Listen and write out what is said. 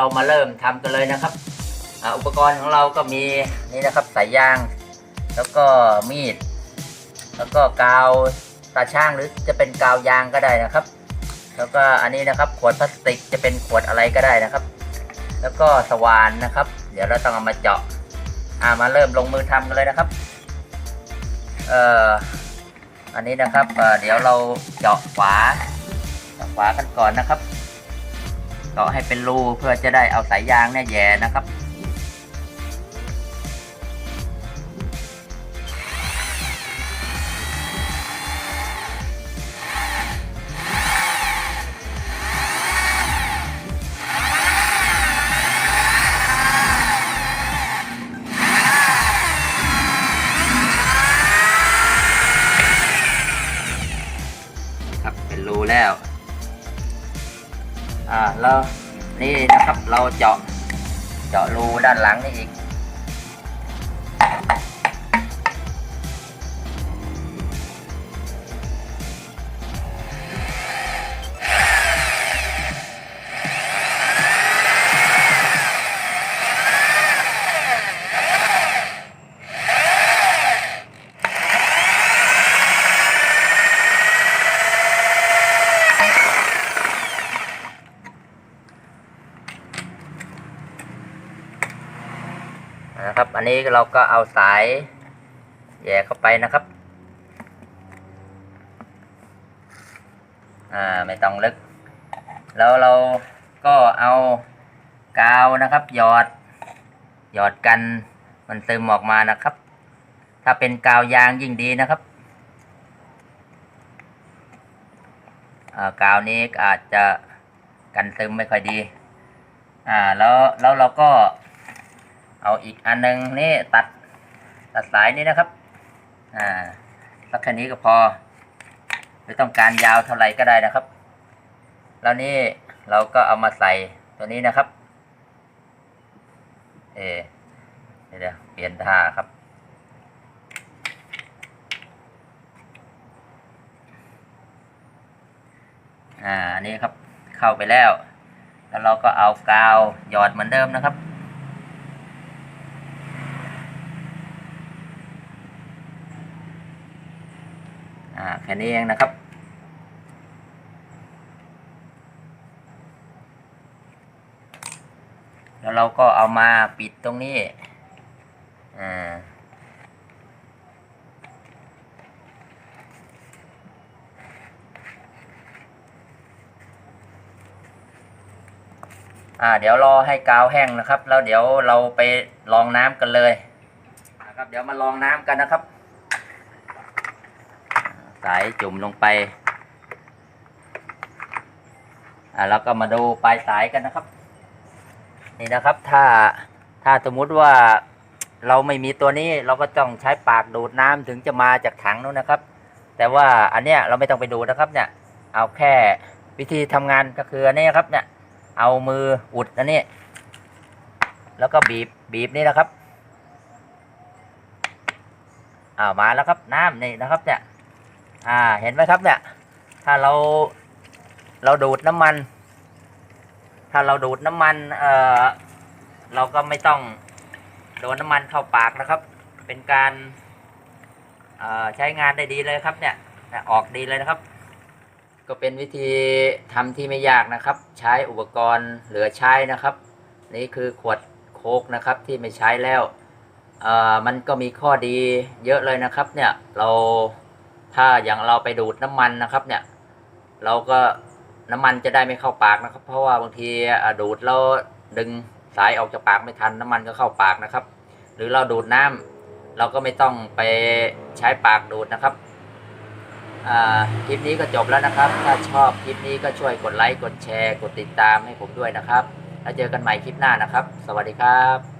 เรามาเริ่มทำกันเลยนะครับอ,อุปกรณ์ของเราก็มีนี่นะครับสายยาง แล้วก็มีด แล้วก็กาวตาช่างหรือจะเป็นกาวยางก็ได้นะครับ แล้วก็อันนี้นะครับขวดพลาสติกจะเป็นขวดอะไรก็ได้นะครับ แล้วก็สว่านนะครับ เดี๋ยวเราต้องเอามาเจาะอ่ามาเริ่มลงมือทำกันเลยนะครับเอ่ออันนี้นะครับเเดี๋ยวเราเจาะฝาเจาะฝากันก่อนนะครับ เจาะให้เป็นรูเพื่อจะได้เอาสายยางเนี่ยแย่นะครับ ครับเป็นรูแล้ว อ่าแล้วนี่นะครับเราเจาะเจาะรูด้านหลังนี่อีก นะครับ อันนี้เราก็เอาสายแย่เข้าไปนะครับ อ่าไม่ต้องลึก แล้วเราก็เอากาวนะครับ หยอด หยอดกันมันซึมออกมานะครับ ถ้าเป็นกาวยางยิ่งดีนะครับอ่ากาวนี้อาจจะกันซึมไม่ค่อยดี อ่า แล้ว แล้วเราก็ เอาอีกอันหนึงนี่ตัดตัดสายนี้นะครับ อ่าสักแค่นี้ก็พอไม่ต้องการยาวเท่าไหร่ก็ได้นะครับ แล้วนี่เราก็เอามาใส่ตัวนี้นะครับ เอเดี๋ยวเปลี่ยนท่าครับ อ่านนี้ครับเข้าไปแล้ว แล้วเราก็เอากาวหยอดเหมือนเดิมนะครับ อ่าแค่นี้เองนะครับ แล้วเราก็เอามาปิดตรงนี้อ่าอ่าเดี๋ยวรอให้กาวแห้งนะครับ แล้วเดี๋ยวเราไปลองน้ำกันเลยนะครับ เดี๋ยวมาลองน้ำกันนะครับ สายจุ่มลงไป อ่าแล้วก็มาดูปลายสายกันนะครับ นี่นะครับ ถ้าถ้าสมมุติว่าเราไม่มีตัวนี้เราก็ต้องใช้ปากดูดน้ำถึงจะมาจากถังนู้นนะครับ แต่ว่าอันเนี้ยเราไม่ต้องไปดูนะครับเนี่ย เอาแค่วิธีทำงานก็คืออันนี้ครับเนี่ย เอามืออุดอันนี้ แล้วก็บีบบีบนี่นะครับอ้าวมาแล้วครับน้ำนี่นะครับเนี่ย อ่า เห็นไหมครับเนี่ย ถ้าเราเราดูดน้ำมัน ถ้าเราดูดน้ำมัน เอ่อ เราก็ไม่ต้องโดนน้ำมันเข้าปากนะครับ เป็นการเอ่อใช้งานได้ดีเลยครับเนี่ย ออกดีเลยนะครับ ก็เป็นวิธีทำที่ไม่ยากนะครับ ใช้อุปกรณ์เหลือใช้นะครับ นี่คือขวดโคกนะครับที่ไม่ใช้แล้วเอ่อมันก็มีข้อดีเยอะเลยนะครับ เนี่ยเรา ถ้าอย่างเราไปดูดน้ำมันนะครับ เนี่ย เราก็น้ำมันจะได้ไม่เข้าปากนะครับ เพราะว่าบางทีดูดแล้วดึงสายออกจากปากไม่ทันน้ำมันก็เข้าปากนะครับ หรือเราดูดน้ำเราก็ไม่ต้องไปใช้ปากดูดนะครับคลิปนี้ก็จบแล้วนะครับ ถ้าชอบคลิปนี้ก็ช่วยกดไลค์กดแชร์ กดติดตามให้ผมด้วยนะครับ แล้วเจอกันใหม่คลิปหน้านะครับ สวัสดีครับ